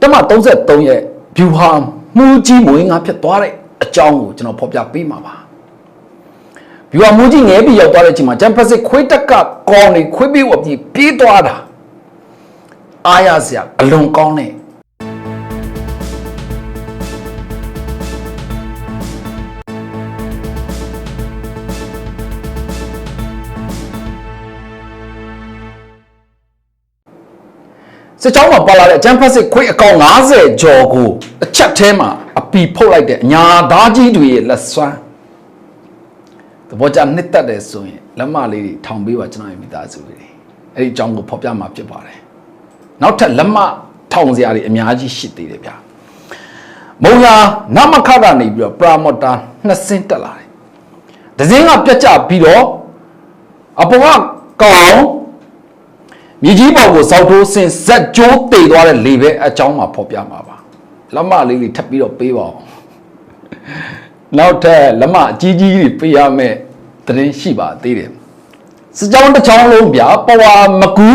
တမ33ရဲ့ view ဟာမှုကြီးမွေးငါဖြစ်သွားတဲ့အကြောင်းကိုကျွန်တော်ဖော်ပြပေးမှာပါ view ဟာမှုကြီးငဲပြီးရောက်သွားတဲ့အချိန်မှာ jump pass ခွေးတက်ကကောင်းနေခွေးပြီးဝပြီးပြေးသွားတာအားရစရာအလွန်ကောင်းတဲ့ စစ်ကြောင်းမှာပါလာတဲ့အကျန်းဖက်စစ်ခွေးအကောင်90ကျော်ကိုအချက်ထဲမှာအပီဖုတ်လိုက်တဲ့အညာသားကြီးတွေရဲ့လက်စွမ်းသဘောကျနှစ်သက်တယ်ဆိုရင်လက်မလေးတွေထောင်ပေးပါကျွန်တော်ရဲ့မိသားစုတွေအဲ့ဒီအကြောင်းကိုဖော်ပြမှာဖြစ်ပါတယ်နောက်ထပ်လက်မထောင်စရာတွေအများကြီးရှိသေးတယ်ဗျာမုံညာနမခကနေပြီးတော့ပရာမော်တာနှစ်စင်းတက်လာတယ်ဒဇင်းကပြတ်ကျပြီးတော့အပေါ်ကကောင် မြေကြီးပေါ်ကိုစောက်ထိုးဆင်ဇက်ကျိုးတေသွားတဲ့လေပဲအကြောင်းမှာဖော်ပြမှာပါလက်မလေးလေးထပ်ပြီးတော့ပေးပါအောင်နောက်ထပ်လက်မအကြီးကြီးတွေပေးရမယ်သတင်းရှိပါသေးတယ်စကြောင်းတစ်ချောင်းလုံးပြပဝါမကူ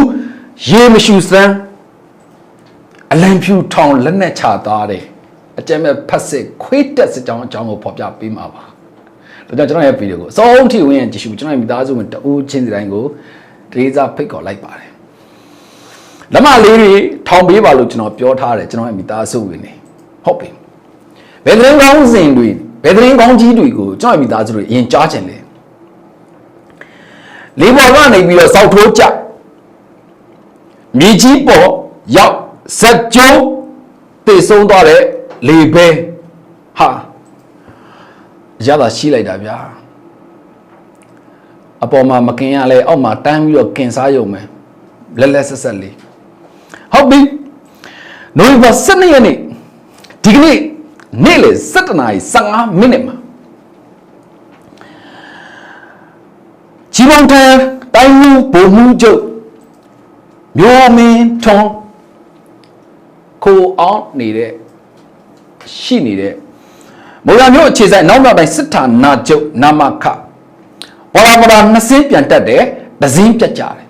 ရေမရှူစမ်းအလံဖြူထောင်လက်နဲ့ချသားတယ်အကျဲမဲ့ဖတ်စစ်ခွေးတက်စကြောင်းအကြောင်းကိုဖော်ပြပေးမှာပါဒါကြောင့်ကျွန်တော်ရဲ့ဗီဒီယိုကိုအဆုံးထိဝင်ရင်ကြည့်ရှုကျွန်တော်ရဲ့မိသားစုဝင်တဦးချင်းစီတိုင်းကိုဒေးစားဖိတ်ခေါ်လိုက်ပါတယ် လက်မလေးတွေထောင်ပေးပါလို့ကျွန်တော်ပြောထားတယ်ကျွန်တော်ရဲ့မိသားစုဝင်နေဟုတ်ပြီဘယ်သတင်းကောင်းစဉ်တွေဘယ်သတင်းကောင်းကြီးတွေကိုကျွန်တော်ရဲ့မိသားစုတွေအရင်ကြားချင်လဲလေးပေါ်ကနေပြီးတော့စောက်ထိုးကြမြေကြီးပေါ်ရောက်ဇက်ကျိုးတေဆုံးသွားတဲ့လေပဲဟာရတာရှိလိုက်တာဗျာအပေါ်မှာမกินရလဲအောက်မှာတန်းပြီးတော့กินစားရုံပဲလက်လက်ဆက်ဆက်လေး ဟုတ်ပြီနိုဝင်ဘာ12ရက်နေ့ဒီကနေ့နေ့လယ်7နာရီ15မိနစ်မှာဂျီမုံတန်တိုင်းမှုဘုံမှုချုပ်မျိုးမင်းထွန်းကိုအောင်နေတဲ့ရှိနေတဲ့မော်ရမျိုးအခြေဆိုင်နောက်နောက်တိုင်းစစ်ဌာနာချုပ်နာမခဘောလာဘောလာနှစ်စင်းပြန်တက်တယ်ဒဇင်းပြတ်ကြတယ်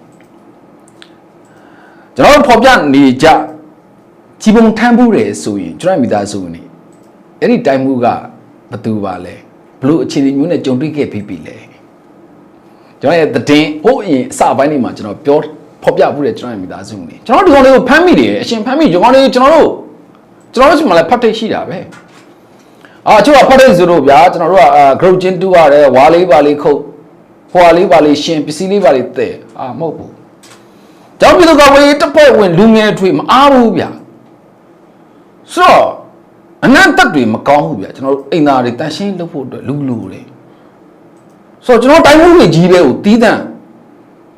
ကျွန်တော်တို့ဖော်ပြနေကြကြီးပုံထမ်းမှုတယ်ဆိုရင်ကျွန်တော်မိသားစုဝင်နေအဲ့ဒီတိုင်းမှုကဘသူပါလဲဘလို့အခြေအနေမျိုးနဲ့ကြုံတွေ့ခဲ့ပြီးပြီလဲကျွန်တော်ရဲ့သတင်းဟိုအရင်အစပိုင်းလေးမှာကျွန်တော်ပြောဖော်ပြမှုတယ်ကျွန်တော်ရဲ့မိသားစုဝင်နေကျွန်တော်ဒီကောင်လေးကိုဖမ်းမိတယ်အရှင်ဖမ်းမိဒီကောင်လေးကျွန်တော်တို့ကျွန်တော်တို့ဒီမှာလည်းဖတ်ထိတ်ရှိတာပဲအာကျွန်တော်ဖတ်ထိတ်ဆိုတော့ဗျာကျွန်တော်တို့ကအာ group ချင်းတူရတယ်ဝါလေးပါလေးခုတ်ဟွာလေးပါလေးရှင်ပစ္စည်းလေးပါလေးတဲ့အာမဟုတ်ဘူး ကျောင်းပြည်သူ့ကဝေးတပ်ဖွဲ့ဝင်လူငယ်ထွေမအားဘူးဗျဆိုတော့အနန္တတွေမကောင်းဘူးဗျကျွန်တော်တို့အိမ်သားတွေတန်ရှင်းလုပ်ဖို့အတွက်လူလူတွေဆိုတော့ကျွန်တော်တိုင်းမှုတွေကြီးတွေကိုတီးတန့်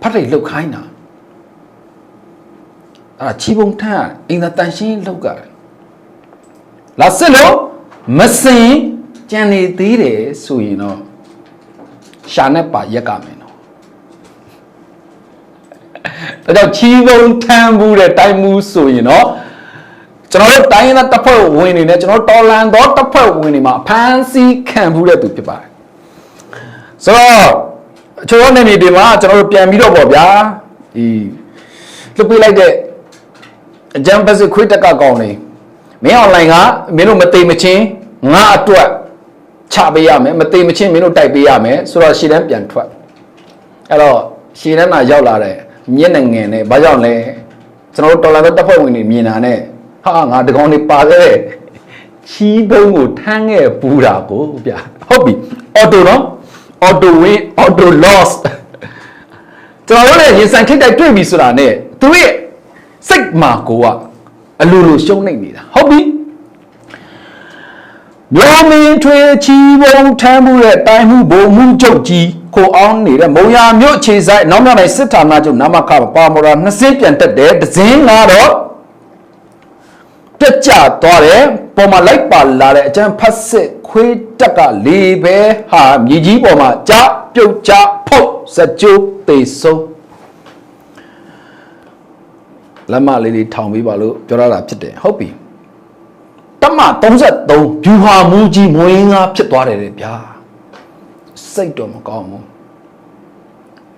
ဖတ်ထိတ်လှုပ်ခိုင်းတာအဲ့ဒါချီပုံထမ်းအိမ်သားတန်ရှင်းလုပ်ကြတယ်လာစစ်လို့မစင်ကြံနေသေးတယ်ဆိုရင်တော့ရှာနဲ့ပါရက်ကမယ်နော် ဒါကြောင့်ချီးပုံထမ်းမှုတဲ့တိုင်းမှုဆိုရင်တော့ကျွန်တော်တို့တိုင်းရင်းသားတပ်ဖွဲ့ဝင်တွေနဲ့ကျွန်တော်တို့တော်လန်သောတပ်ဖွဲ့ဝင်တွေမှာအဖမ်းဆီးခံမှုတဲ့သူဖြစ်ပါတယ်ဆိုတော့အချို့အနေနဲ့ဒီမှာကျွန်တော်တို့ပြန်ပြီးတော့ပေါ့ဗျာဒီလွတ်ပေးလိုက်တဲ့အကြံပတ်စစ်ခွေးတက်ကကောင်းနေမင်းအွန်လိုင်းကမင်းတို့မသိမချင်းငါအတွက်ချပေးရမယ်မသိမချင်းမင်းတို့တိုက်ပေးရမယ်ဆိုတော့ရှည်တန်းပြန်ထွက်အဲ့တော့ရှည်တန်းမှာရောက်လာတဲ့ မျက်နှာငယ်နဲ့ဘာကြောင့်လဲကျွန်တော်တို့တော်လာတဲ့တပ်ဖွဲ့ဝင်တွေမြင်တာနဲ့ဟာငါတကောင်နေပါခဲ့တဲ့ချီးဘုံကိုထမ်းခဲ့ပူတာကိုဗျာဟုတ်ပြီအော်တိုနော်အော်တိုဝင်းအော်တို loss ကျွန်တော်တို့လည်းရင်ဆိုင်ထိတ်တိုက်တွေ့ပြီဆိုတာနဲ့သူရဲ့စိတ်မှာကိုကအလိုလိုရှုံးနေနေတာဟုတ်ပြီမျိုးမင်းထွေချီဘုံထမ်းမှုတဲ့တိုင်းမှုဘုံမှုကျုပ်ကြီး ကိုအောင်နေတဲ့မုံရမြို့အခြေဆိုင်နောက်မြောက်တိုင်းစစ်ဌာနချုပ်နာမခပါမော်ရာနှစ်စင်းပြန်တက်တယ်ဒဇင်းကတော့ပြက်ကျသွားတယ်ပေါ်မှာလိုက်ပါလာတဲ့အကျန်းဖတ်စစ်ခွေးတက်ကလေပဲဟာမြေကြီးပေါ်မှာကြပြုတ်ကြဖုတ်စကြိုးတေဆုံးလက်မလေးလေးထောင်ပေးပါလို့ပြောရတာဖြစ်တယ်ဟုတ်ပြီတမ33ဗျူဟာမူကြီးမွေးငါဖြစ်သွားတယ်လေဗျာ စိတ်တော့မကောင်းဘူး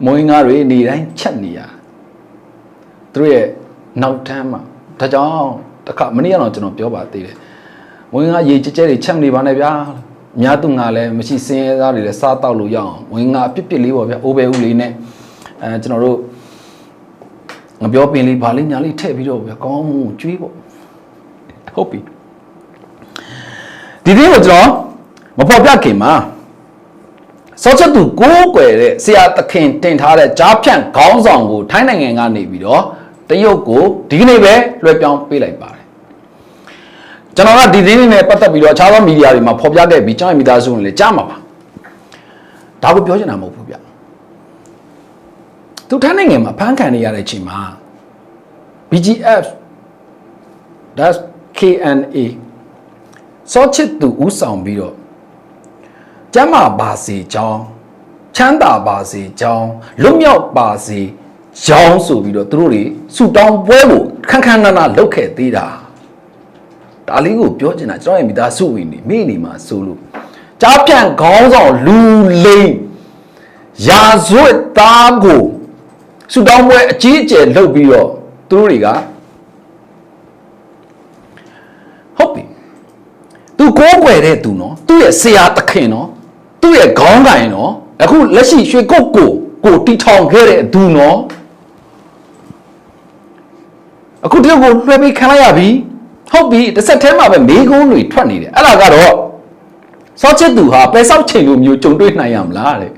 မွေးငါတွေနေတိုင်းချက်နေရသူတို့ရဲ့နောက်တန်းမှာဒါကြောင့်တတခါမနေ့ကတော့ကျွန်တော်ပြောပါသေးတယ်ဝင်ကရေကြဲကြဲတွေချက်မနေပါနဲ့ဗျာအများသူငါလည်းမရှိစင်းရဲသားတွေလည်းစားတောက်လို့ရအောင်ဝင်ကအပြစ်ပြစ်လေးပေါ့ဗျာအိုးပဲဦးလေးနဲ့အဲကျွန်တော်တို့ငပြောပင်လေးဗာလေးညာလေးထည့်ပြီးတော့ဗျာကောင်းမှုကျွေးပေါ့ဟုတ်ပြီဒီနေ့ကိုကျွန်တော်မဖော်ပြခင်မှာ စောချက်သူကိုးကွယ်တဲ့ဆရာသခင်တင်ထားတဲ့ကြားဖြန့်ခေါင်းဆောင်ကိုထိုင်းနိုင်ငံကနေပြီးတော့တရုတ်ကိုဒီကနေ့ပဲလွှဲပြောင်းပေးလိုက်ပါတယ်ကျွန်တော်ကဒီသတင်းလေးနဲ့ပတ်သက်ပြီးတော့အခြားသောမီဒီယာတွေမှာဖော်ပြခဲ့ပြီးကျွန်တော်မိသားစုဝင်လည်းကြားမှာပါဒါကိုပြောချင်တာမဟုတ်ဘူးဗျသူထိုင်းနိုင်ငံမှာဖမ်းခံနေရတဲ့အချိန်မှာ BGF that's KNA စောချစ်သူဥဆောင်ပြီးတော့ ကျမ်းမာပါစေကြောင်းချမ်းသာပါစေကြောင်းလွတ်မြောက်ပါစေကြောင်းဆိုပြီးတော့သူတို့တွေဆူတောင်းပွဲကိုခန်းခန်းနာနာလုပ်ခဲ့သေးတာဒါလေးကိုပြောချင်တာကျွန်တော်ရဲ့မိသားစုဝင်နေမိနေမှာဆိုလို့ကြားပြန့်ခေါင်းဆောင်လူလိမ်ရာဇဝတ်သားကိုဆူတောင်းပွဲအကြီးအကျယ်လုပ်ပြီးတော့သူတို့တွေကဟုတ်ပြီသူကိုးကွယ်တဲ့သူနော်သူ့ရဲ့ဆရာသခင်နော် သူ့ရဲ့ခေါင်းကင်နော်အခုလက်ရှိရွှေကုတ်ကိုကိုတီထောင်ခဲ့တဲ့သူနော်အခုတယောက်ကိုလွှဲပေးခံလိုက်ရပြီဟုတ်ပြီတစ်ဆက်တည်းမှာပဲမေကုန်းတွေထွက်နေတယ်အဲ့ဒါကတော့စောချစ်သူဟာပဲဆောက်ချိန်လိုမျိုးကြုံတွေ့နိုင်ရမလားတဲ့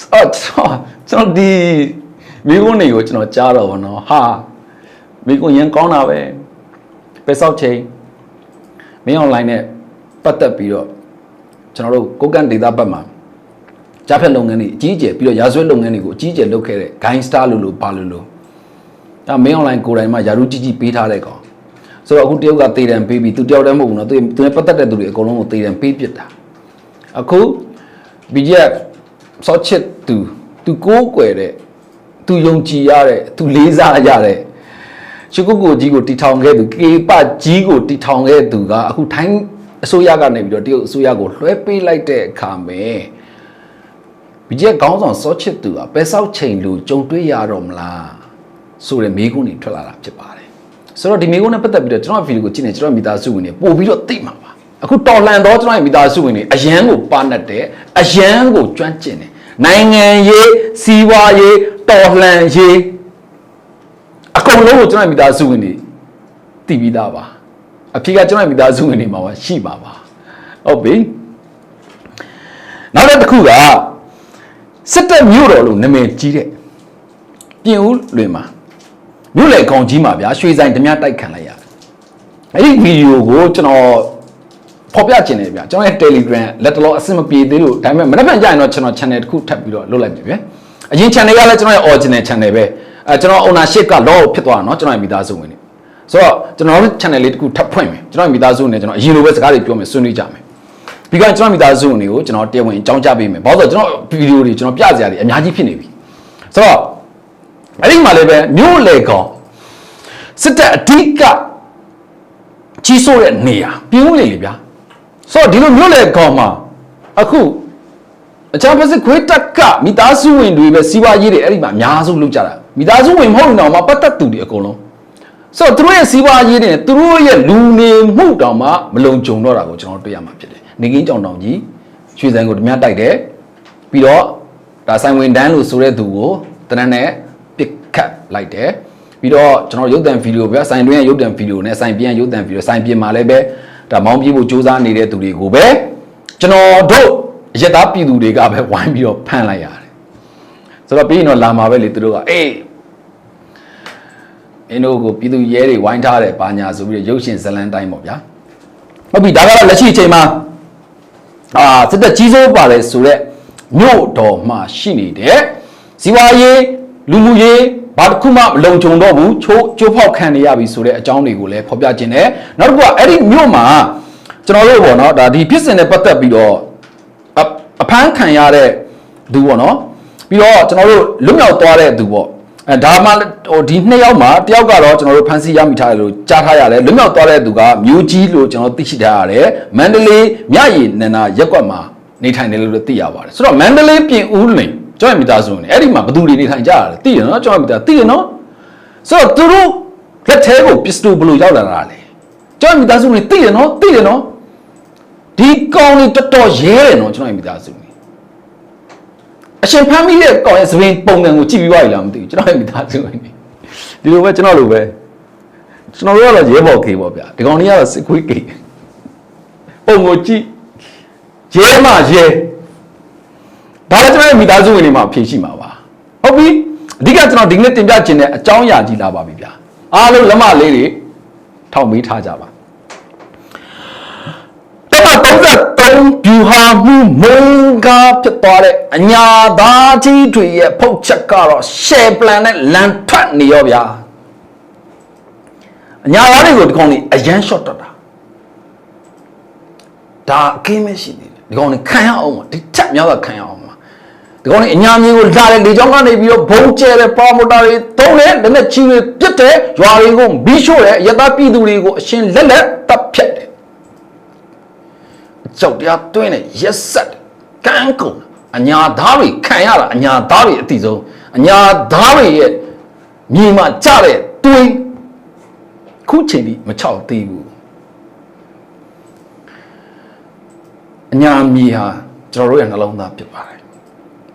ဆော့ဆော့ကျွန်တော်ဒီမေကုန်းတွေကိုကျွန်တော်ကြားတော့ဗောနော်ဟာမေကုန်းရန်ကောင်းတာပဲပဲဆောက်ချိန်မင်းအွန်လိုင်းနဲ့ပတ်သက်ပြီးတော့ ကျွန်တော်တို့ကိုကန်ဒေတာဘက်မှာကြားဖြတ်လုပ်ငန်းတွေအကြီးအကျယ်ပြီးတော့ရာဇဝတ်လုပ်ငန်းတွေကိုအကြီးအကျယ်လုပ်ခဲ့တဲ့ gain star လို့လို့ပါလို့လို့ဒါမင်းအွန်လိုင်းကိုယ်တိုင်မှာယာရုကြီးကြီးပေးထားတဲ့ကောင်ဆိုတော့အခုတယောက်ကတေတံပေးပြီးသူတယောက်တည်းမဟုတ်ဘူးနော်သူသူနဲ့ပတ်သက်တဲ့သူတွေအကုန်လုံးကိုတေတံပေးပစ်တာအခု BGF စောချစ်သူသူကိုးကွယ်တဲ့သူယုံကြည်ရတဲ့သူလေးစားရတဲ့ရှုကုတ်ကိုကြီးကိုတီထောင်ခဲ့သူကေပကြီးကိုတီထောင်ခဲ့သူကအခုထိုင်း အစိုးရကနေပြီးတော့တရုတ်အစိုးရကိုလွှဲပေးလိုက်တဲ့အခါမှာဘီဂျက်ခေါင်းဆောင်စောချစ်သူကပဲဆောက်ချိန်လူကြုံတွေ့ရတော့မလားဆိုတဲ့မိကုန်းတွေထွက်လာတာဖြစ်ပါတယ်ဆိုတော့ဒီမိကုန်းနဲ့ပတ်သက်ပြီးတော့ကျွန်တော်ဗီဒီယိုကိုကြည့်နေကျွန်တော်မိသားစုဝင်တွေပို့ပြီးတော့သိမှာပါအခုတော်လှန်တော့ကျွန်တော်မိသားစုဝင်တွေအရန်ကိုပါနှက်တယ်အရန်ကိုကျွမ်းကျင်တယ်နိုင်ငံရေးစီးပွားရေးတော်လှန်ရေးအကုန်လုံးကိုကျွန်တော်မိသားစုဝင်တွေတည်ပြီးသားပါ အဖေကကျွန်တော်မိသားစုဝင်တွေမှာပါရှိပါပါဟုတ်ပြီနောက်တစ်ခုကစစ်တပ်မြို့တော်လို့နာမည်ကြီးတဲ့ပြင်ဦးလွင်မှာမြို့လေကောင်ကြီးမှာဗျာရွှေဆိုင်ဓမြတိုက်ခံလိုက်ရတယ်အဲ့ဒီဗီဒီယိုကိုကျွန်တော်ဖော်ပြခြင်းတယ်ဗျာကျွန်တော်ရဲ့ Telegram လက်တလောအဆင်မပြေသေးလို့ဒါပေမဲ့မနေ့ကကြာရင်တော့ကျွန်တော် channel တစ်ခုထပ်ပြီးတော့လုပ်လိုက်ပြီဗျာအရင် channel ကလည်းကျွန်တော်ရဲ့ original channel ပဲအဲကျွန်တော် ownership က law ဖြစ်သွားတာเนาะကျွန်တော်ရဲ့မိသားစုဝင်တွေ ဆိုတော့ကျွန်တော်တို့ channel လေးတစ်ခုထပ်ဖွင့်မယ်ကျွန်တော်ရဲ့မိသားစုဝင်တွေကျွန်တော်အရင်လိုပဲစကားတွေပြောမယ်ဆွေးနွေးကြမယ်ပြီးတော့ကျွန်တော်မိသားစုဝင်တွေကိုကျွန်တော်တရားဝင်အကြောင်းကြားပေးမယ်ဘာလို့လဲဆိုတော့ကျွန်တော်ဗီဒီယိုတွေကျွန်တော်ပြစရာတွေအများကြီးဖြစ်နေပြီဆိုတော့အဲ့ဒီမှာလည်းပဲမြို့လေကောင်စစ်တပ်အဓိကကြီးစိုးတဲ့နေရာပြင်းဦးလေလေဗျာဆိုတော့ဒီလိုမြို့လေကောင်မှာအခုအချမ်းဖက်စစ်ခွေးတက်ကမိသားစုဝင်တွေပဲစီးပွားရေးတွေအဲ့ဒီမှာအများဆုံးလုပ်ကြတာမိသားစုဝင်မဟုတ်ရင်တော့မှပတ်သက်သူတွေအကုန်လုံး ဆိုတော့သူတို့ရဲ့စီးပွားရေးတွေနဲ့သူတို့ရဲ့လူနေမှုတောင်မှမလုံခြုံတော့တာကိုကျွန်တော်တွေ့ရမှာဖြစ်တယ်နေကင်းကြောင်တောင်ကြီးရွှေဆိုင်ကိုဓမြတိုက်တယ်ပြီးတော့ဒါဆိုင်ဝင်တန်းလို့ဆိုတဲ့သူကိုတနက်နဲ့ပစ်ခတ်လိုက်တယ်ပြီးတော့ကျွန်တော်ရုပ်သံဗီဒီယိုပြဆိုင်တွင်းရဲ့ရုပ်သံဗီဒီယိုနဲ့ဆိုင်ပြန်ရုပ်သံဗီဒီယိုဆိုင်ပြင်မှာလည်းပဲဒါမောင်းပြေးဖို့စူးစမ်းနေတဲ့သူတွေကိုပဲကျွန်တော်တို့ရက်သားပြည်သူတွေကပဲဝိုင်းပြီးတော့ဖမ်းလိုက်ရတယ်ဆိုတော့ပြီးရင်တော့လာမှာပဲလေသူတို့ကအေး မင်းတို့ကိုပြည်သူရဲတွေဝိုင်းထားတယ်ပါညာဆိုပြီးတော့ရုပ်ရှင်ဇလန်တိုင်းပေါ့ဗျာဟုတ်ပြီဒါကတော့လက်ရှိအချိန်မှာအာစစ်တပ်ကြီးစိုးပါတယ်ဆိုတော့မြို့တော်မှာရှိနေတဲ့ဇီဝရေးလူမှုရေးဘာတစ်ခုမှမလုံခြုံတော့ဘူးချိုးချိုးဖောက်ခံနေရပြီဆိုတဲ့အကြောင်းတွေကိုလည်းဖော်ပြခြင်းတယ်နောက်တစ်ခုကအဲ့ဒီမြို့မှာကျွန်တော်တို့ပေါ့နော်ဒါဒီဖြစ်စဉ်နဲ့ပတ်သက်ပြီးတော့အအဖမ်းခံရတဲ့သူပေါ့နော်ပြီးတော့ကျွန်တော်တို့လွတ်မြောက်သွားတဲ့သူပေါ့ အဲဒါမှဟိုဒီနှစ်ယောက်မှာတယောက်ကတော့ကျွန်တော်တို့ဖမ်းဆီးရမိထားတယ်လို့ကြားထားရတယ်လွတ်မြောက်သွားတဲ့သူကမျိုးကြီးလို့ကျွန်တော်သိရှိထားရတယ်မန္တလေးမြရည်နန္နာရက်ကွက်မှာနေထိုင်တယ်လို့သိရပါတယ်ဆိုတော့မန္တလေးပြင်ဦးလင်ကျွန်တော်မိသားစုနေအဲ့ဒီမှာဘယ်သူတွေနေထိုင်ကြရလဲသိရနော်ကျွန်တော်မိသားသိရနော်ဆိုတော့သူတို့လက်ထဲကိုပစ္စတိုဘယ်လိုရောက်လာတာလဲကျွန်တော်မိသားစုတွေသိတယ်နော်သိတယ်နော်ဒီကောင်လေးတော်တော်ရဲတယ်နော်ကျွန်တော်မိသားစုတွေ အရှင်ဖမ်းမိတဲ့ကောင်ရဲ့သပင်ပုံစံကိုကြည့်ပြီးပါလားမသိဘူးကျွန်တော်မိသားစုတွေဒီလိုပဲကျွန်တော်လိုပဲကျွန်တော်တို့ကတော့ရဲဘော်ခေပေါ့ဗျာဒီကောင်လေးကတော့စစ်ခွေးကေပုံကိုကြည့်ရဲမှရဲဒါလည်းကျွန်တော်ရဲ့မိသားစုဝင်တွေမှာဖြေရှိမှာပါဟုတ်ပြီအဓိကကျွန်တော်ဒီနေ့တင်ပြခြင်းတဲ့အကြောင်းအရာကြီးလာပါပြီဗျာအားလုံးလက်မလေးတွေထောက်မေးထားကြပါတ မ33ဗျူဟာမှုမုံကားဖြစ်သွားတဲ့အညာသားကြီးတွေရဲ့ဖုတ်ချက်ကတော့ share plan နဲ့လန်ထွက်နေရောဗျာအညာသားတွေကိုဒီကောင်ကြီးအရန် short တက်တာဒါအကင်းမရှိသေးတယ်ဒီကောင်ကြီးခံရအောင်ပါဒီချက်များကခံရအောင်ပါဒီကောင်ကြီးအညာမြေကိုလာတဲ့လေကြောင်းကနေပြီးတော့ဘုံကျဲတဲ့ပါမိုတာတွေသုံးတဲ့လက်နဲ့ချီတွေပြစ်တဲ့ရွာတွေကိုမီးရှို့တဲ့ရသပြည်သူတွေကိုအရှင်လက်လက်တပ်ဖြတ်တယ် ကြောက်တရားတွင်းနဲ့ရက်ဆက်ကန်းကုန်အညာသားတွေခံရတာအညာသားတွေအတိဆုံးအညာသားတွေရဲ့မြေမှာကြတဲ့တွင်းခုချိန်ထိမချောက်သေးဘူးအညာမြေဟာကျွန်တော်တို့ရဲ့နှလုံးသားဖြစ်ပါတယ်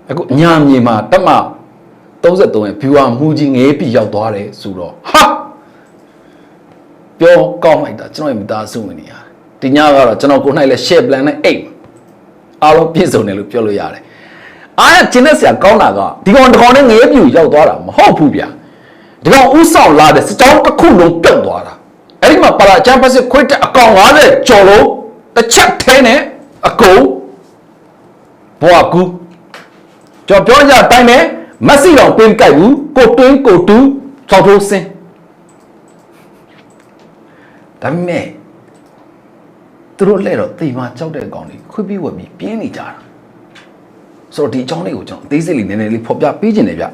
အခုအညာမြေမှာတက်မ33ရဲ့ viewer မူကြီးငေးပြီးရောက်သွားတယ်ဆိုတော့ဟာပြောကောင်းလိုက်တာကျွန်တော်ရဲ့မိသားစုဝင်နေရတယ် ဒီညကတော့ကျွန်တော်ကိုယ်၌လည်း share plan နဲ့အိတ်အားလုံးပြည့်စုံတယ်လို့ပြောလို့ရတယ်အားရကျင်းတဲ့ဆရာကောင်းတာကဒီကောင်ဒီကောင်နဲ့ငေးပြူရောက်သွားတာမဟုတ်ဘူးဗျာဒီကောင်ဥဆောင်လာတဲ့စကြောင်းတစ်ခုလုံးပြုတ်သွားတာအဲ့ဒီမှာပါလာချမ်ပစစ်ခွိတ်တဲ့အကောင်90ကျော်လုံးတစ်ချက်ထဲနဲ့အကုန်ဘွားကူကျွန်တော်ပြောကြအတိုင်းပဲမက်ဆီတော်တွင်းကြိုက်ဘူးကိုတွင်းကိုတူးချောက်ထိုးစင်းဒါပေမဲ့ သူတို့လဲတော့တိမ်မကြောက်တဲ့ကောင်တွေခွေးပြီးဝက်ပြီးပြင်းနေကြတာဆိုတော့ဒီအကြောင်းလေးကိုကျွန်တော်အသေးစိတ်လေးနည်းနည်းလေးဖော်ပြပေးခြင်းတယ်ဗျ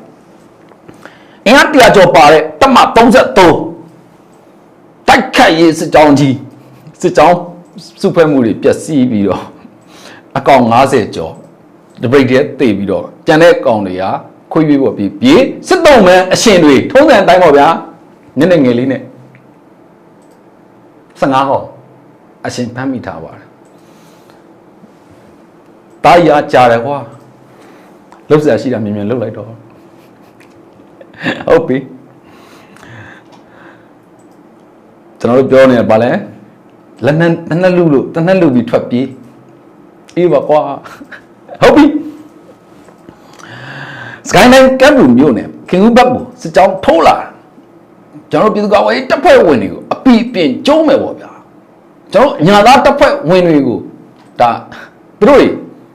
အင်အားတရားကျော်ပါတဲ့တမ33တိုက်ခတ်ရေးစစ်ကြောင်းကြီးစစ်ကြောင်းစုဖွဲ့မှုတွေပျက်စီးပြီးတော့အကောင်90ကျော်တပိတ်တည်းတေပြီးတော့ကြံတဲ့ကောင်တွေကခွေးပြေးပေါ်ပြီးပြေးစစ်တုံးမန်းအရှင်တွေထုံးစံတိုင်းပေါ့ဗျာနည်းနည်းငယ်လေးနဲ့15ဟော အရှင်ဖမ်းမိထားပါတယ်တားရကြားတယ်ကွာလှုပ်ရှားရှိတာမြင်မြင်လှုပ်လိုက်တော့ဟုတ်ပြီကျွန်တော်တို့ပြောနေရပါလဲလက်နဲ့လက်နဲ့လူလို့တနက်လူပြီးထွက်ပြေးအေးပါကွာဟုတ်ပြီစကိုင်းတိုင်းကပ်ဘူးမြို့နယ်ခင်ဦးဘက်ကိုစစ်ကြောင်းထိုးလာကျွန်တော်တို့ပြည်သူ့ကာကွယ်ရေးတပ်ဖွဲ့ဝင်တွေကိုအပီပြင်ကျုံးမယ်ပေါ့ဗျာ ကျွန်တော်ညာသားတပ်ဖွဲ့ဝင်တွေကိုဒါသူတို့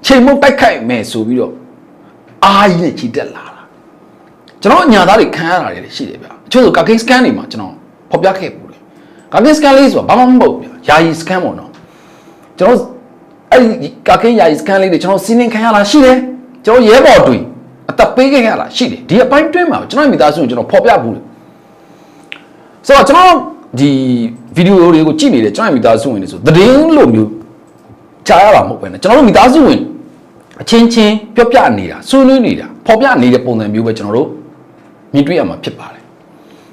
ချိန်မုတ်တိုက်ခိုက်မယ်ဆိုပြီးတော့အာကြီးနဲ့ချီတက်လာတာကျွန်တော်ညာသားတွေခံရတာတွေရှိတယ်ဗျာအချို့ဆိုကာကင်းစကန်တွေမှာကျွန်တော်ဖော်ပြခဲ့ပူတယ်ကာကင်းစကန်လေးဆိုတာဘာမှမဟုတ်ဗျာယာယီစကန်ပေါ့နော်ကျွန်တော်အဲ့ဒီကာကင်းယာယီစကန်လေးတွေကျွန်တော်စီးနှင်းခံရတာရှိတယ်ကျွန်တော်ရဲဘော်တွေအသက်ပေးခဲ့ရတာရှိတယ်ဒီအပိုင်းတွင်းမှာကျွန်တော်မိသားစုကိုကျွန်တော်ဖော်ပြဘူးတယ်ဆိုတော့ကျွန်တော်ဒီ ဗီဒီယိုတွေကိုကြည့်နေတယ်ကျွန်တော်မိသားစုဝင်တွေဆိုသတင်းလိုမျိုးကြားရတာမဟုတ်ပဲねကျွန်တော်တို့မိသားစုဝင်အချင်းချင်းပြောပြနေတာဆွေးနွေးနေတာဖော်ပြနေတဲ့ပုံစံမျိုးပဲကျွန်တော်တို့မြင်တွေ့ရမှာဖြစ်ပါတယ်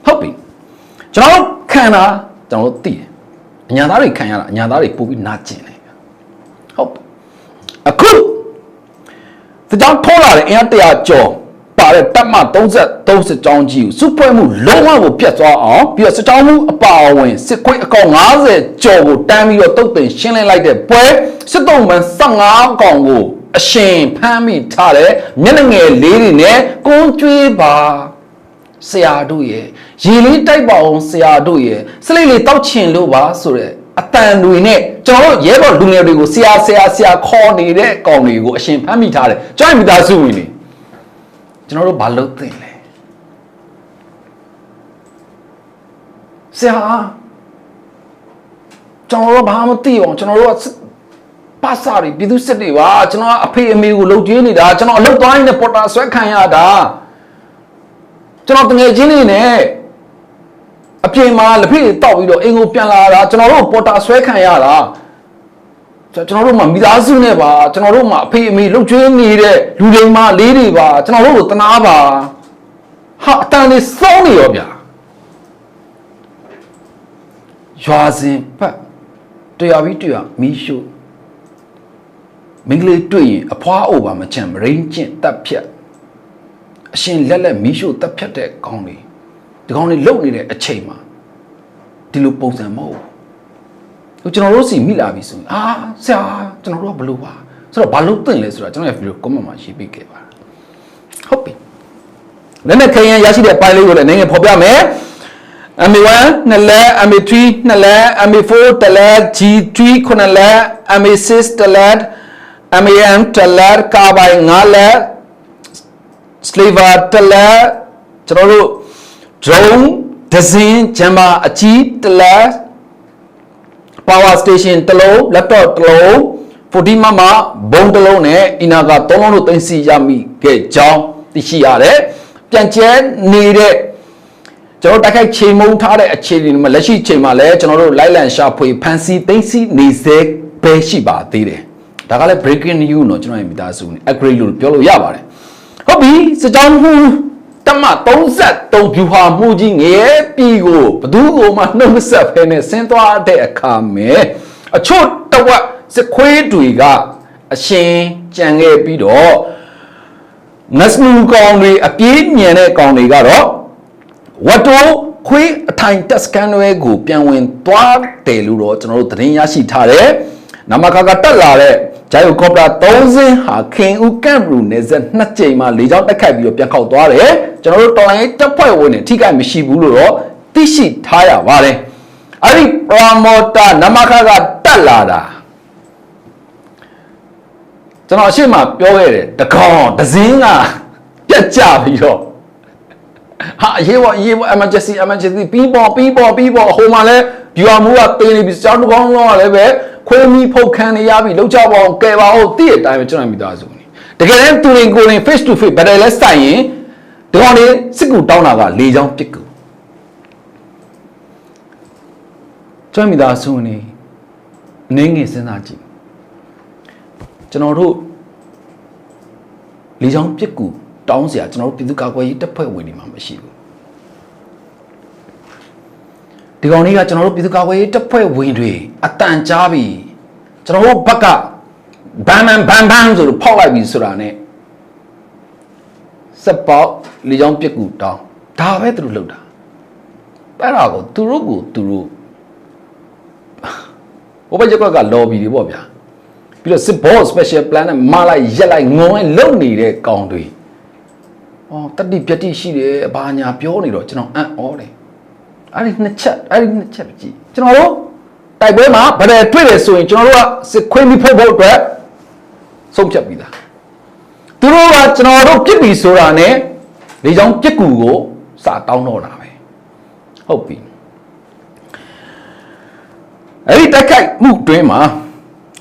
ဟုတ်ပြီကျွန်တော်တို့ခံတာကျွန်တော်တို့သိတယ်အညာသားတွေခံရတာအညာသားတွေပို့ပြီးနာကျင်တယ်ဟုတ်ပြီအခုဒီကြောင့်ထိုးလာတဲ့အင်အားတရာကျော် ပါတဲ့တပ်မ33စစ်ကြောင်းကြီးကိုစုဖွဲ့မှုလုံးဝကိုပြတ်သွားအောင်ပြီးတော့စစ်ကြောင်းမှုအပါအဝင်စစ်ခွေးအကောင်90ကျော်ကိုတန်းပြီးတော့တုတ်တင်ရှင်းလင်းလိုက်တဲ့ပွဲစစ်တုံးမှန်15ကောင်ကိုအရှင်ဖမ်းမိထားတဲ့မျက်နှာငယ်လေးတွေနဲ့ကုန်းကျွေးပါဆရာတို့ရဲ့ရေလေးတိုက်ပါအောင်ဆရာတို့ရဲ့စလိတ်လေးတောက်ချင်လို့ပါဆိုတဲ့အတန်တွေနဲ့ကျွန်တော်တို့ရဲဘော်လူငယ်တွေကိုဆရာဆရာဆရာခေါ်နေတဲ့ကောင်တွေကိုအရှင်ဖမ်းမိထားတယ်ကျွန်တော်မိသားစုဝင်တွေ ကျွန်တော်တို့ဘာလုပ်သင့်လဲဆရာကျွန်တော်တို့ဘာမှမသိအောင်ကျွန်တော်တို့ကပါစာတွေပြည်သူစစ်တွေပါကျွန်တော်ကအဖေအမေကိုလှုပ်ကြွေးနေတာကျွန်တော်အလုပ်သွားရင်းနဲ့ပေါ်တာဆွဲခံရတာကျွန်တော်တငယ်ချင်းတွေနဲ့အပြင်မှာလက်ဖေးတောက်ပြီးတော့အင်ကိုပြန်လာတာကျွန်တော်တို့ပေါ်တာဆွဲခံရတာ ကျွန်တော်တို့မှမိသားစုနဲ့ပါကျွန်တော်တို့မှအဖေအမေလှုပ်ကြွေးနေတဲ့လူတွေမှလေးတွေပါကျွန်တော်တို့ကိုတနာပါဟာအတန်လေးစောင်းနေရောဗျာရွာစဉ်ဖတ်တရားပြီးတရားမီးရှို့မင်္ဂလေးတွေ့ရင်အဖွားအိုပါမချမ်းမရင်းကျင့်တပ်ဖြတ်အရှင်လက်လက်မီးရှို့တပ်ဖြတ်တဲ့ကောင်းတွေဒီကောင်းတွေလုံနေတဲ့အချိန်မှာဒီလိုပုံစံမဟုတ်ဘူး ကျွန်တော်တို့စီမိလာပြီဆိုရင်အာဆရာကျွန်တော်တို့ကဘလို့ပါဆိုတော့ဘာလို့သိမ့်လဲဆိုတော့ကျွန်တော်ရဲ့ဗီဒီယို comment မှာရေးပေးခဲ့ပါဟုတ်ပြီလက်နဲ့ခရင်ရရှိတဲ့ file လေးကိုလည်းနိုင်ငံဖော်ပြမယ် MA1 နှစ်လက် MA3 နှစ်လက် MA4 တစ်လက် G3 ခုနှစ်လက် MA6 တစ်လက် MAM တစ်လက်ကာဘိုင်9လက် slaver တစ်လက်ကျွန်တော်တို့ drone ဒဇင်းဂျမ်မာအကြီးတစ်လက် power station တစ်လုံး laptop တစ်လုံး40မမဘုံတစ်လုံးနဲ့အီနာက3လုံးတို့သိမ်းဆီးရမိခဲ့ကြောင်းသိရှိရတယ်ပြန်ကျဲနေတဲ့ကျွန်တော်တိုက်ခိုက်ချိန်မုံထားတဲ့အခြေအနေမှာလက်ရှိချိန်မှာလည်းကျွန်တော်တို့လိုက်လံရှာဖွေဖန်စီသိမ်းဆီးနေစေပဲရှိပါသေးတယ်ဒါကလည်း breaking news တော့ကျွန်တော်ရဲ့မိသားစုနဲ့ agree လို့ပြောလို့ရပါတယ်ဟုတ်ပြီစကြောင်းမှု တမ33ဖြူဟာမှုကြီးငရဲပြီကိုဘသူကိုမှနှုတ်မဆက်ဖဲနဲ့ဆင်းသွားတဲ့အခါမှာအချို့တဝက်စခွေးတွေကအရှင်ကြံခဲ့ပြီးတော့ငစနူကောင်တွေအပြေးညံတဲ့ကောင်တွေကတော့ဝတ်တိုခွေးအထိုင်တက်စကန်တွေကိုပြန်ဝင်သွားတယ်လို့တော့ကျွန်တော်တို့သတင်းရရှိထားတယ်နမခကတက်လာတဲ့ ဂျိုင်ယိုကော်ပတာ3စင်းဟာခင်ဦးကန့်ဘရူနယ်ဆက်နှစ်ကြိမ်မှလေကြောင်းတက်ခတ်ပြီးတော့ပြန်ခောက်သွားတယ်ကျွန်တော်တို့တော်လိုင်းတပ်ဖွဲ့ဝင်တွေထိခိုက်မရှိဘူးလို့တော့သိရှိထားရပါတယ်အဲ့ဒီပရမောတာနမခကတက်လာတာကျွန်တော်အရှိမပြောခဲ့တယ်တကောင်ဒဇင်းကပြတ်ကြပြီးတော့ဟာအရေးပေါ်အရေးပေါ် emergency emergency ပြီးပေါ်ပြီးပေါ်ပြီးပေါ်ဟိုမှာလဲ viewer မိုးကတင်းနေပြီစောင်းတကောင်းလုံးကလည်းပဲ ခွေးမီဖုတ်ခံနေရပြီလောက်ကြပါအောင်ကဲပါအောင်တည့်တဲ့အတိုင်းပဲကျွန်တော်မိသားစုနေတကယ်တမ်းသူရင်ကိုယ်ရင် face to face ဗတယ်လဲစိုက်ရင်ဒီကောင်လေးစစ်ကူတောင်းတာကလေချောင်းပစ်ကူကျွန်တော်မိသားစုနေအနေငယ်စဉ်းစားကြည့်ကျွန်တော်တို့လေချောင်းပစ်ကူတောင်းเสียကျွန်တော်တို့ပြည်သူ့ကာကွယ်ရေးတပ်ဖွဲ့ဝင်တွေမှာမရှိဘူး း ဒီကောင်လေးကကျွန်တော်တို့ပြည်သူ့ကာကွယ်ရေးတပ်ဖွဲ့ဝင်တွေအတန်ကြားပြီကျွန်တော်တို့ဘက်ကဘန်ဘန်ဘန်ဘန်ဆိုလို့ဖောက်လိုက်ပြီဆိုတာ ਨੇ စက်ပေါက်လေချောင်းပစ်ကူတောင်းဒါပဲသူတို့လုပ်တာအဲ့ဒါကိုသူတို့ကိုသူတို့ဘိုးဘရက်ကွက်က lobby တွေပေါ့ဗျာပြီးတော့စစ်ဘော special plan နဲ့မလိုက်ရက်လိုက်ငုံလိုက်လုံနေတဲ့ကောင်တွေ။အော်တတိပြတိရှိတယ်ဘာညာပြောနေတော့ကျွန်တော်အံ့ဩတယ်။ အဲ့ဒီနှစ်ချက်အဲ့ဒီနှစ်ချက်ကြည့်။ကျွန်တော်တို့တိုက်ပွဲမှာဗတယ်တွေ့တယ်ဆိုရင်ကျွန်တော်တို့ကစစ်ခွေးမိဖို့ဖို့အတွက်ဆုံးဖြတ်ပြီးသား။သူတို့ကကျွန်တော်တို့ပြစ်ပြီဆိုတာနဲ့လေချောင်းပြစ်ကူကိုစာတောင်းတော့တာပဲ။ဟုတ်ပြီ။အဲ့ဒီတိုက်ခိုက်မှုတွင်းမှာ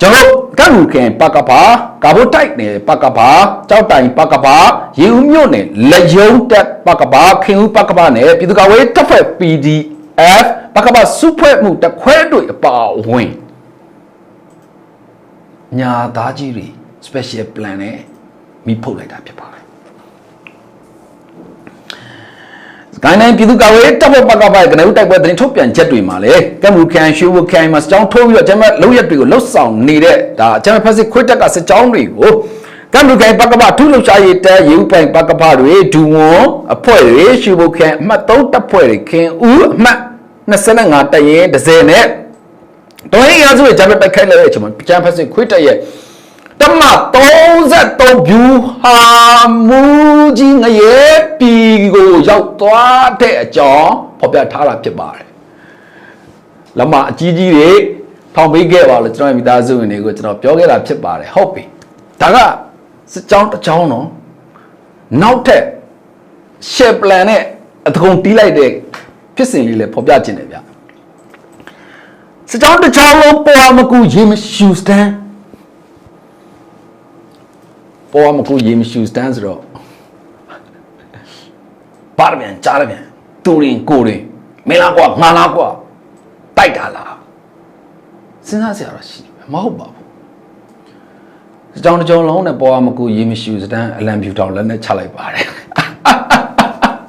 ကျွန်တော်ကန့်လူခင်ပကပါကာဘိုတိုက်နယ်ပကပါကြောက်တိုင်ပကပါရေဦးမြို့နယ်လက်ယုံတက် ပကပါခင်ဦးပကပါနယ်ပြည်သူ့ကာကွယ်တပ်ဖွဲ့ PDF ပကပါစုဖွဲ့မှုတခွဲတွေအပါဝင်ညာသားကြီးတွေ special plan နဲ့မိဖုတ်လိုက်တာဖြစ်ပါတယ်ကိုင်းနိုင်ပြည်သူ့ကာကွယ်တပ်ဖွဲ့ပကပါကနဦးတိုက်ပွဲသတင်းထုတ်ပြန်ချက်တွေမှာလေကမ်ဘူခန်ရှူဝခိုင်မှာစကြောင်းထိုးပြီးတော့ကျွန်မလုံရက်တွေကိုလှုပ်ဆောင်နေတဲ့ဒါကျွန်မဖက်စစ်ခွတ်တက်ကစကြောင်းတွေကို ကမ်ဘူခန်ပကပါထုလှုပ်ရှားရေးတဲရေဦးပိုင်ပကပါတွေဒူဝွန်အဖွဲ့တွေရှူဝခိုင်အမှတ်3တပ်ဖွဲ့တွေခင်ဦးအမှတ်25တရင်30နဲ့တော်ရင်ရာစုရဲ့ဂျမ်တိုက်ခိုက်လိုက်တဲ့အချိန်မှာဂျမ်ဖက်စစ်ခွတ်တက်ရဲ့တမ33ဗျူဟာမူကြီးငရဲပီကိုရောက်သွားတဲ့အကြောင်းဖော်ပြထားတာဖြစ်ပါတယ်။လမအကြီးကြီးတွေထောင်ပေးခဲ့ပါလို့ကျွန်တော်မိသားစုဝင်တွေကိုကျွန်တော်ပြောခဲ့တာဖြစ်ပါတယ်ဟုတ်ပြီ။ဒါက စစ်ကြောင်းတစ်ကြောင်းတော့နောက်ထပ် share plan နဲ့အတကုံတီးလိုက်တဲ့ဖြစ်စဉ်လေးလည်းဖော်ပြခြင်းတယ်ဗျ။စစ်ကြောင်းတစ်ကြောင်းလုံးပေါ်မကူရေမရှူစတန်ပေါ်မကူရေမရှူစတန်းဆိုတော့ပါရပြန်ကြားရပြန်တူရင်ကိုရင်မင်းလားကွာငါလားကွာတိုက်တာလားစဉ်းစားစရာတော့ရှိတယ်မဟုတ်ပါဘူး အကြောင်းတစ်ကြောင်းလုံးနဲ့ပေါ်မကူရေမရှူစတန်းအလံဖြူတောင်လက်နဲ့ချလိုက်ပါတယ်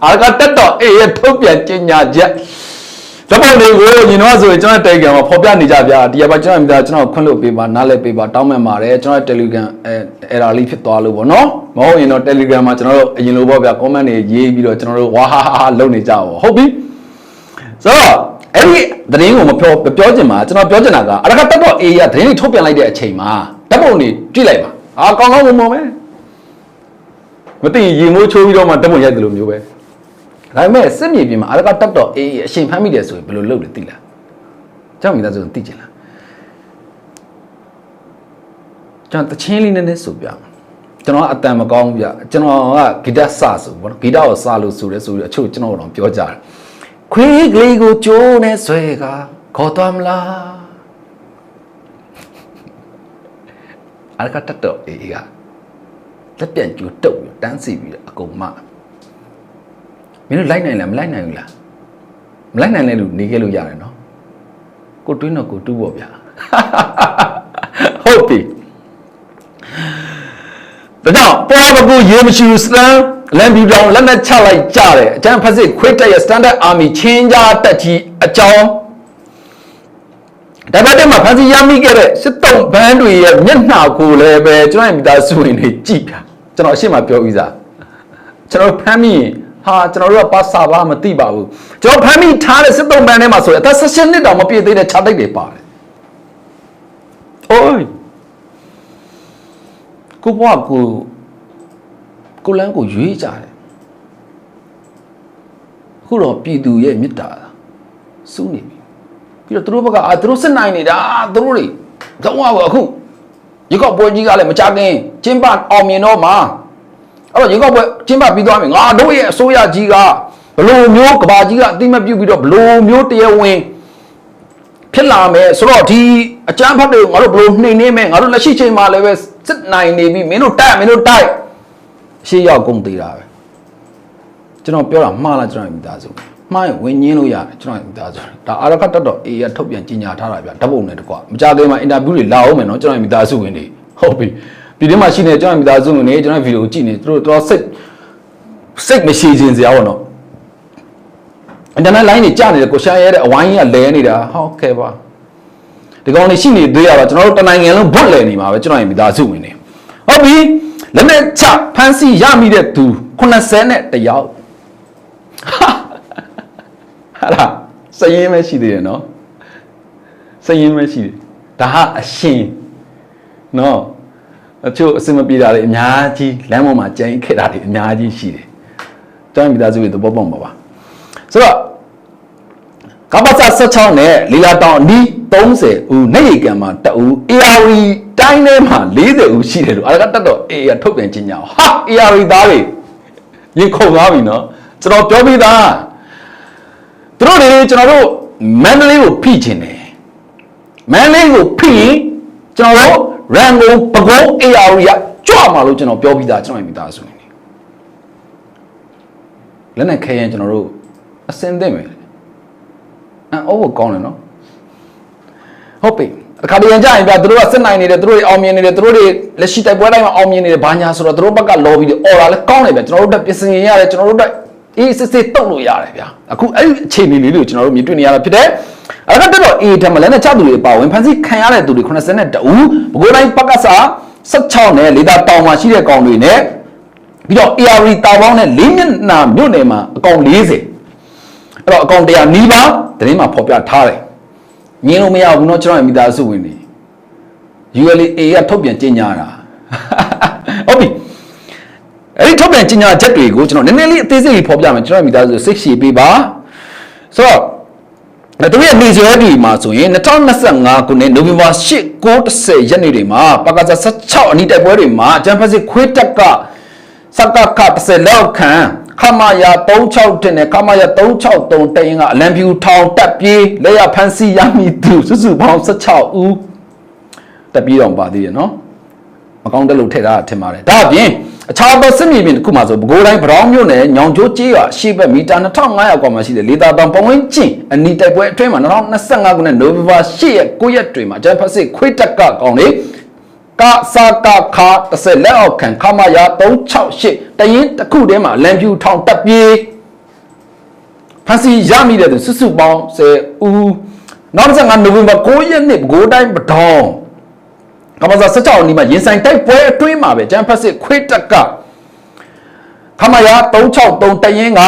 အာကတက်တော့အေးရထုတ်ပြန်ကျင်ညာချက်ဓပုံတွေကိုညီတော်ဆိုရင်ကျွန်တော် Telegram မှာဖော်ပြနေကြဗျာဒီကပါကျွန်တော်မိသားကျွန်တော်ခွင့်လို့ပေးပါနားလဲပေးပါတောင်းမှန်ပါတယ်ကျွန်တော် Telegram အဲ error လေးဖြစ်သွားလို့ပေါ့နော်မဟုတ်ရင်တော့ Telegram မှာကျွန်တော်တို့အရင်လိုပေါ့ဗျာ comment တွေရေးပြီးတော့ကျွန်တော်တို့ဝါဟာဟာဟာလုပ်နေကြပါဟုတ်ပြီဆိုတော့အဲ့ဒီသတင်းကိုမပြောမပြောချင်ပါကျွန်တော်ပြောချင်တာကအရကတက်တော့ A ရသတင်းတွေထုတ်ပြန်လိုက်တဲ့အချိန်မှာ ဓပုံတွေကြည့်လိုက်ပါအာကောင်းကောင်းမွန်မွန်ပဲမသိရင်ရေမိုးချိုးပြီးတော့မှဓပုံရိုက်တယ်လို့မျိုးပဲဒါပေမဲ့စစ်မြေပြင်မှာအရကတက်တော့အေးအရှင်ဖမ်းမိတယ်ဆိုရင်ဘယ်လိုလုပ်လဲသိလားကြောက်မိသားစုသိချင်လားကျွန်တော်တချင်းလေးနည်းနည်းဆိုပြကျွန်တော်ကအတန်မကောင်းဘူးဗျကျွန်တော်ကဂီတစဆိုဘောနော်ဂီတကိုစလို့ဆိုရဲဆိုပြီးအချို့ကျွန်တော်တော့ပြောကြတယ်ခွေးကလေးကိုကြိုးနဲ့ဆွဲကခေါ်သွားမလား အရကတက်တော့အေးကလက်ပြန်ကျူတုတ်ပြီးတန်းစီပြီးတော့အကုန်မမင်းတို့လိုက်နိုင်လားမလိုက်နိုင်ဘူးလားမလိုက်နိုင်လဲလို့နေခဲ့လို့ရတယ်နော်ကိုတွင်းတော့ကိုတူးပေါ့ဗျာဟုတ်ပြီဒါကြောင့်ပေါ်ပကူရေမရှိဘူးစတန်လန်ဘီပြောင်းလက်နဲ့ချလိုက်ကြတယ်အကျန်းဖက်စစ်ခွေးတက်ရဲ့ standard army ချင်းကြားတက်ကြီးအကြောင်း ဒါပေမဲ့မှာဖန်စီရမိခဲ့တဲ့စစ်တုံးဘန်းတွေရဲ့မျက်နှာကိုလည်းပဲကျွန်တော်ရဲ့မိသားစုဝင်တွေကြည့်ပြကျွန်တော်အရှိမပြောပြီးသားကျွန်တော်ဖမ်းမိရင်ဟာကျွန်တော်တို့ကပါစာပါမသိပါဘူးကျွန်တော်ဖမ်းမိထားတဲ့စစ်တုံးဘန်းထဲမှာဆိုရင်အသက်16နှစ်တောင်မပြည့်သေးတဲ့ခြားတိတ်တွေပါတယ်အိုးကိုဘွားကိုကိုလန်းကိုရွေးကြတယ်အခုတော့ပြည်သူရဲ့မေတ္တာစုနေပြီ ပြီးတော့သူတို့ဘက်ကအာသူတို့စစ်နိုင်နေတာသူတို့တွေသုံးဝါအခုရေကောက်ပွဲကြီးကလည်းမကြခင်ကျင်းပအောင်မြင်တော့မှာအဲ့တော့ရေကောက်ပွဲကျင်းပပြီးသွားပြီငါတို့ရဲ့အစိုးရကြီးကဘလို့မျိုးကဘာကြီးကအတိမပြုတ်ပြီးတော့ဘလို့မျိုးတရားဝင်ဖြစ်လာမယ်ဆိုတော့ဒီအကြမ်းဖက်တွေကိုငါတို့ဘလို့နှိမ်နေမယ်ငါတို့လက်ရှိချိန်မှာလည်းပဲစစ်နိုင်နေပြီမင်းတို့တိုက်မင်းတို့တိုက်ရှေ့ရောက်ကုန်သေးတာပဲကျွန်တော်ပြောတာမှားလားကျွန်တော်မိသားစု မှားရင်ဝင်ညင်းလို့ရတယ်ကျွန်တော်မိသားစုဒါအာရခတ်တက်တော့အေးရထုတ်ပြန်ကြီးညာထားတာဗျဓာတ်ပုံနဲ့တကွမကြသေးမှအင်တာဗျူးတွေလာအောင်မယ်နော်ကျွန်တော်မိသားစုဝင်တွေဟုတ်ပြီပြည်ထဲမှာရှိနေကျွန်တော်မိသားစုဝင်တွေကျွန်တော်ဗီဒီယိုကြည့်နေသူတို့တော့စိတ်စိတ်မရှိခြင်းစရာပေါ့နော်အင်တာနက်လိုင်းတွေကျနေတယ်ကိုရှာရဲတဲ့အဝိုင်းကြီးကလဲနေတာဟုတ်ကဲ့ပါဒီကောင်တွေရှိနေသေးရတော့ကျွန်တော်တို့တနိုင်ငံလုံးဘွတ်လဲနေမှာပဲကျွန်တော်ရဲ့မိသားစုဝင်တွေဟုတ်ပြီလက်နဲ့ချဖမ်းဆီးရမိတဲ့သူ80နဲ့တယောက်ဟာ လာစရင်ပဲရှိသေးတယ်နော်စရင်ပဲရှိတယ်ဒါဟာအရှင်နော်အချို့အစင်မပြေတာတွေအများကြီးလမ်းပေါ်မှာကြံခဲ့တာတွေအများကြီးရှိတယ်ကျွန်တော်မိသားစုတွေသဘောပေါက်ပါပါဆိုတော့ကပ္ပစ16နဲ့လီလာတောင်အနီး30ဦးနေရီကံမှာတအူ ARV တိုင်းထဲမှာ40ဦးရှိတယ်လို့အရကတက်တော့အေးရထုတ်ပြန်ခြင်းညာဟာ ARV သားတွေရင်ခုန်သွားပြီနော်ကျွန်တော်ပြောပြီးသား သူတို့တွေကျွန်တော်တို့မန္တလေးကိုဖိချင်တယ်မန္တလေးကိုဖိရင်ကျွန်တော်တို့ရန်ကုန်ပကုံး ARV ရကြွမှာလို့ကျွန်တော်ပြောပြီးသားကျွန်တော်မိသားစုနေလက်နဲ့ခဲရင်ကျွန်တော်တို့အစင်သိမ့်မယ်အော်ဘကောင်းတယ်နော်ဟုတ်ပြီအခါတရံကြရင်ပြသူတို့ကစစ်နိုင်နေတယ်သူတို့တွေအောင်မြင်နေတယ်သူတို့တွေလက်ရှိတိုက်ပွဲတိုင်းမှာအောင်မြင်နေတယ်ဘာညာဆိုတော့သူတို့ဘက်က lobby တွေအော်လာလဲကောင်းတယ်ဗျကျွန်တော်တို့တက်ပြင်ဆင်ရတယ်ကျွန်တော်တို့တက် အေးစစ်စစ်တုတ်လို့ရတယ်ဗျအခုအဲ့ဒီအခြေအနေလေးတွေကိုကျွန်တော်တို့မြင်တွေ့နေရတာဖြစ်တယ်အဲ့ဒါကတော့အေးတယ်မလဲနဲ့ချသူတွေအပါဝင်ဖန်စီခံရတဲ့သူတွေ80နဲ့တူဘကိုးတိုင်းပက္ကစာ16နဲ့လေသာတောင်မှာရှိတဲ့ကောင်တွေနဲ့ပြီးတော့ AR တာပေါင်းနဲ့၄မျက်နှာမြို့နယ်မှာအကောင်40အဲ့တော့အကောင်100နီးပါးသတင်းမှာဖော်ပြထားတယ်ငင်းလို့မရဘူးเนาะကျွန်တော်ရဲ့မိသားစုဝင်တွေ ULA ကထုတ်ပြန်ကြေညာတာဟုတ်ပြီ အဲ့ဒီထုတ်ပြန်ကြေညာချက်တွေကိုကျွန်တော်နည်းနည်းလေးအသေးစိတ်လေးဖော်ပြမယ်ကျွန်တော်ရဲ့မိသားစုစိတ်ရှည်ပေးပါဆိုတော့ဒါတို့ရဲ့နေဆွဲဒီမှာဆိုရင်2025ခုနှစ်နိုဝင်ဘာ8 9 10ရက်နေ့တွေမှာပကစား16အနီးတိုက်ပွဲတွေမှာဂျမ်ဖက်စစ်ခွေးတက်ကစကခ10လောက်ခံခမရ36တင်နဲ့ခမရ363တရင်ကအလံဖြူထောင်တက်ပြေးလက်ရဖန်စီရမိသူစုစုပေါင်း16ဦးတက်ပြေးတော့ပါသေးတယ်နော်မကောင်းတဲ့လို့ထည့်ထားတာထင်ပါတယ်ဒါအပြင် အခြားသောစစ်မြေပြင်တစ်ခုမှာဆိုပဲခူးတိုင်းဗရောင်းမြို့နယ်ညောင်ကျိုးကျေးရွာရှေ့ဘက်မီတာ2500ကွာမှာရှိတဲ့လေသာတောင်ပဝင်းကျင်အနီတိုက်ပွဲအတွင်းမှာ2025ခုနှစ်နိုဝင်ဘာ10ရက်9ရက်တွင်မှာဂျန်ဖက်စစ်ခွေးတက်ကကောင်လေးကစာကခါ30လက်အောက်ခံခမရ368တရင်တစ်ခုတည်းမှာလန်ဖြူထောင်တက်ပြေးဖဖန်စီရမိတဲ့သူစုစုပေါင်း10ဦးနောက်တစ်ငါနိုဝင်ဘာ9ရက်နေ့ဘကိုးတိုင်းပဒေါင်း ကမ္ဘာစာ16နီးမှာရင်ဆိုင်တိုက်ပွဲအတွင်းမှာပဲဂျမ်ဖက်စစ်ခွေးတက်ကခမရ363တရင်က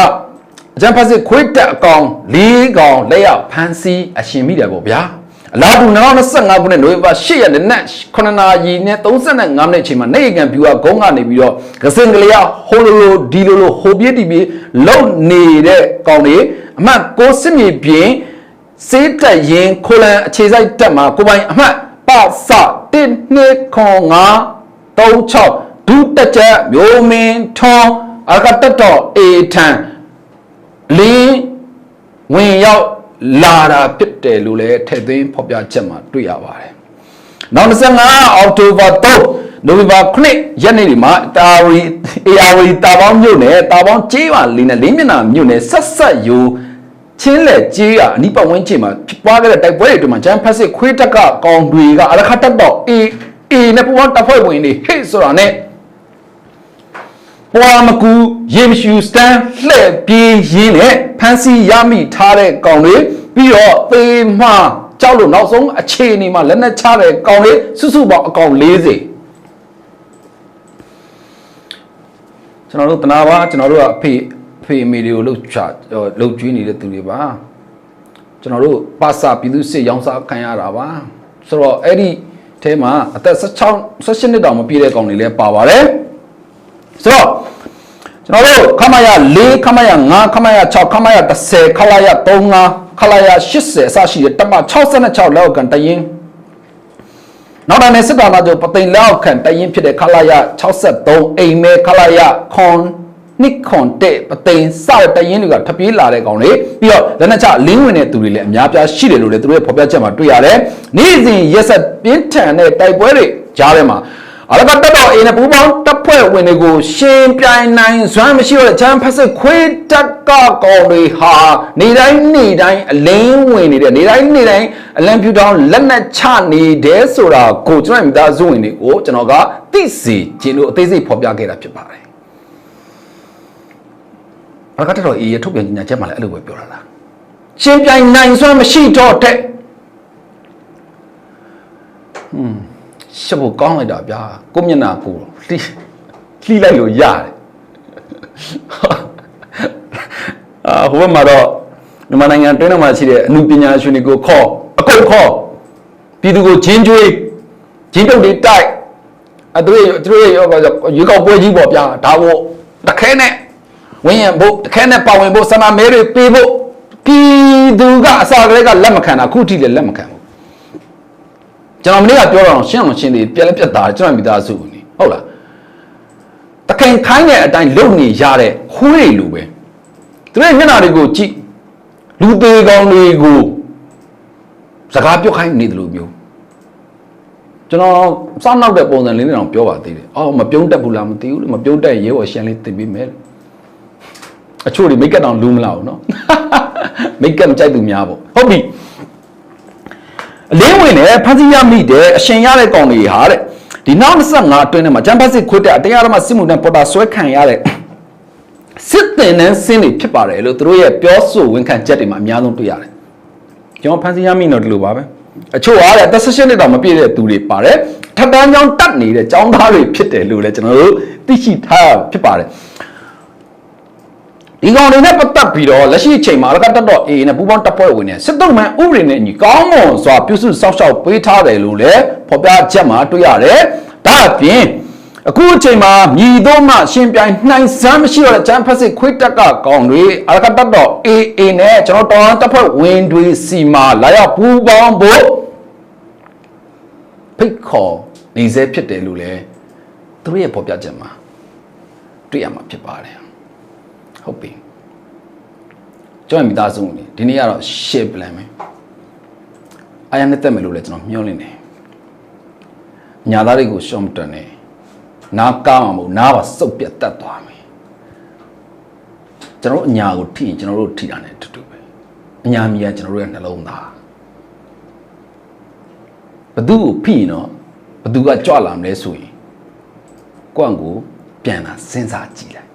အဂျမ်ဖက်စစ်ခွေးတက်အကောင်၄ကောင်လက်ရောက်ဖန်စီအရှင်မိတယ်ပေါ့ဗျာအလားတူ2025ခုနှစ်နိုဝင်ဘာ8ရက်နေ့နက်9နာရီနဲ့35မိနစ်အချိန်မှာနေကန်ဗျူဟာဂုံးကနေပြီးတော့ကစင်ကလေးဟိုလိုလိုဒီလိုလိုဟိုပြေးတီပြေးလုံနေတဲ့ကောင်တွေအမှတ်6စစ်မြေပြင်စေးတက်ရင်ခိုလန်အခြေစိုက်တက်မှာကိုပိုင်အမှတ် ပစ1 2ခွန်5 36ဒုတက်ချက်မျိုးမင်းထွန်းအကတတော်အေထန်လင်းဝင်ရောက်လာတာဖြစ်တယ်လို့လည်းထည့်သွင်းဖော်ပြချက်မှာတွေ့ရပါတယ်။နောက်25အောက်တိုဘာ3နိုဝင်ဘာ9ရက်နေ့ဒီမှာတာဝီအေယာဝီတာပေါင်းမြို့နယ်တာပေါင်းကျေးရွာလေးနဲ့လေးမျက်နှာမြို့နယ်ဆက်ဆက်ယူ ချင်းလက်ကျေးရအနိပတ်ဝန်းကျင်မှာဖြစ်ပွားခဲ့တဲ့တိုက်ပွဲတွေအတွင်းမှာဂျမ်ဖက်စစ်ခွေးတက်ကကောင်တွေကအရခတ်တက်တော့အေအေနဲ့ပူပေါင်းတပ်ဖွဲ့ဝင်တွေဟေ့ဆိုတာနဲ့ပွားမကူရေမရှူစတန်လှဲ့ပြေးရင်းနဲ့ဖန်စီရမိထားတဲ့ကောင်တွေပြီးတော့သေမှကြောက်လို့နောက်ဆုံးအခြေအနေမှာလက်နက်ချတဲ့ကောင်တွေစုစုပေါင်းအကောင်40ကျွန်တော်တို့တနာပါကျွန်တော်တို့ကအဖေအ ဖေအမေတွေကိုလှုပ်ချလှုပ်ကျွေးနေတဲ့သူတွေပါကျွန်တော်တို့ပါစာပြည်သူစစ်ရောင်းစားခံရတာပါဆိုတော့အဲ့ဒီအဲမှာအသက်16 16နှစ်တောင်မပြည့်တဲ့ကောင်တွေလည်းပါပါတယ်ဆိုတော့ကျွန်တော်တို့ခမရ4ခမရ5ခမရ6ခမရ10ခလာရ35ခလာရ80အစရှိတဲ့တမ66လောက်ကန်တရင်နောက်တိုင်းစစ်တာမှာကျပသိမ်လောက်ခံတရင်ဖြစ်တဲ့ခလာရ63အိမ်မဲခလာရခွန် နိခွန်တဲ့ပသိမ်စတဲ့တရင်တွေကထပြေးလာတဲ့ကောင်တွေပြီးတော့လက်နက်ချလင်းဝင်တဲ့သူတွေလည်းအများပြားရှိတယ်လို့လည်းသူတို့ရဲ့ဖော်ပြချက်မှာတွေ့ရတယ်နေ့စဉ်ရက်ဆက်ပြင်းထန်တဲ့တိုက်ပွဲတွေကြားထဲမှာအလကတက်တော်အင်းနဲ့ပူပေါင်းတပ်ဖွဲ့ဝင်တွေကိုရှင်ပြိုင်နိုင်စွမ်းမရှိတော့တဲ့ချမ်းဖက်စစ်ခွေးတက်ကကောင်တွေဟာနေတိုင်းနေတိုင်းအလင်းဝင်နေတဲ့နေတိုင်းနေတိုင်းအလံဖြူတောင်းလက်နက်ချနေတဲ့ဆိုတာကိုကျွန်တော်မိသားစုဝင်တွေကိုကျွန်တော်ကသိစေခြင်းလို့အသေးစိတ်ဖော်ပြခဲ့တာဖြစ်ပါတယ် အလကတက်တော်အေးရထုတ်ပြန်ညာချက်မှလည်းအဲ့လိုပဲပြောတာလားရှင်ပြိုင်နိုင်စွမ်းမရှိတော့တဲ့ဟွန်းရှက်ဖို့ကောင်းလိုက်တာဗျာကိုမျက်နှာကိုလှီးလှီးလိုက်လို့ရတယ်အာဟိုဘက်မှာတော့မြန်မာနိုင်ငံတွင်းထဲမှာရှိတဲ့အမှုပညာရှင်တွေကိုခေါ်အကုန်ခေါ်ပြည်သူကိုဂျင်းကျွေးဂျင်းတုတ်တွေတိုက်အသူတို့သူတို့ရဲ့ရေကောက်ပွဲကြီးပေါ့ဗျာဒါကိုတခဲနဲ့ ဝင်းရံဖို့တခဲနဲ့ပါဝင်ဖို့ဆန္ဒမဲတွေပေးဖို့ပြည်သူကအစာကလေးကလက်မခံတာခုထိလည်းလက်မခံဘူးကျွန်တော်မနေ့ကပြောတော့ရှင်းအောင်ရှင်းသေးပြက်လက်ပြက်သားကျွန်တော်မိသားစုနေဟုတ်လားတခင်ခိုင်းတဲ့အတိုင်းလုံနေရတဲ့ခွေးလူပဲသူတို့မျက်နှာတွေကိုကြည့်လူသေးကောင်းတွေကိုစကားပြောခိုင်းနေတယ်လို့မျိုးကျွန်တော်စောင့်နောက်တဲ့ပုံစံလေးနဲ့တော့ပြောပါသေးတယ်အော်မပြုံးတက်ဘူးလားမသိဘူးမပြုံးတက်ရဲဘော်ရှန်လေးတင်ပေးမယ် အချို့တွေမိတ်ကပ်တောင်လူးမလာဘူးเนาะမိတ်ကပ်မကြိုက်သူများပေါ့ဟုတ်ပြီအလင်းဝင်တယ်ဖန်စီရမိတယ်အရှင်ရတဲ့ကောင်တွေဟာတဲ့ဒီနောက်25အတွင်းထဲမှာဂျမ်ဘတ်စစ်ခွတ်တဲ့အတရားဓမ္မစစ်မှုနဲ့ပေါ်တာဆွဲခံရတဲ့စစ်တင်နှန်းစင်းတွေဖြစ်ပါတယ်လို့သူတို့ရဲ့ပြောဆိုဝန်ခံချက်တွေမှာအများဆုံးတွေ့ရတယ်ကျွန်တော်ဖန်စီရမိတော့ဒီလိုပါပဲအချို့အားတဲ့သက်ဆက်နှစ်တောင်မပြည့်တဲ့သူတွေပါတယ်ထပ်တန်းကြောင်းတတ်နေတဲ့ចောင်းသားတွေဖြစ်တယ်လို့လည်းကျွန်တော်တို့သိရှိထားဖြစ်ပါတယ် ဒီကောင်တွေနဲ့ပတ်သက်ပြီးတော့လက်ရှိအချိန်မှာလကတ်တော့ AA နဲ့ပူးပေါင်းတပ်ဖွဲ့ဝင်တွေစစ်တုံးမှန်ဥပဒေနဲ့အညီကောင်းမွန်စွာပြုစုစောင့်ရှောက်ပေးထားတယ်လို့လည်းဖော်ပြချက်မှာတွေ့ရတယ်။ဒါအပြင်အခုအချိန်မှာမြည်တော့မှရှင်ပြိုင်နှိုင်စမ်းမရှိတော့တဲ့ချမ်းဖက်စစ်ခွေးတက်ကကောင်တွေအလကတ်တော့ AA နဲ့ကျွန်တော်တော်တပ်ဖွဲ့ဝင်တွေစီမှာလာရောက်ပူးပေါင်းဖို့ဖိတ်ခေါ်နေစေဖြစ်တယ်လို့လည်းသူတို့ရဲ့ဖော်ပြချက်မှာတွေ့ရမှာဖြစ်ပါတယ်။ ဟုတ်ပြီကျွန်တော်မိသားစုနေဒီနေ့ကတော့ share plan ပဲအာရနဲ့တက်မယ်လို့လည်းကျွန်တော်မျှော်လင့်တယ်ညာသားတွေကိုရှော့မတန်နဲ့နားကားမှာမဟုတ်နားပါစုပ်ပြတ်တတ်သွားမယ်ကျွန်တော်အညာကိုထိရင်ကျွန်တော်တို့ထိတာ ਨੇ တူတူပဲအညာမြင်ကျွန်တော်တို့ရဲ့နှလုံးသားဘသူ့ကိုဖိရင်တော့ဘသူကကြွလာမလဲဆိုရင်ကိုယ့်အကိုပြန်လာစဉ်းစားကြည့်လိုက်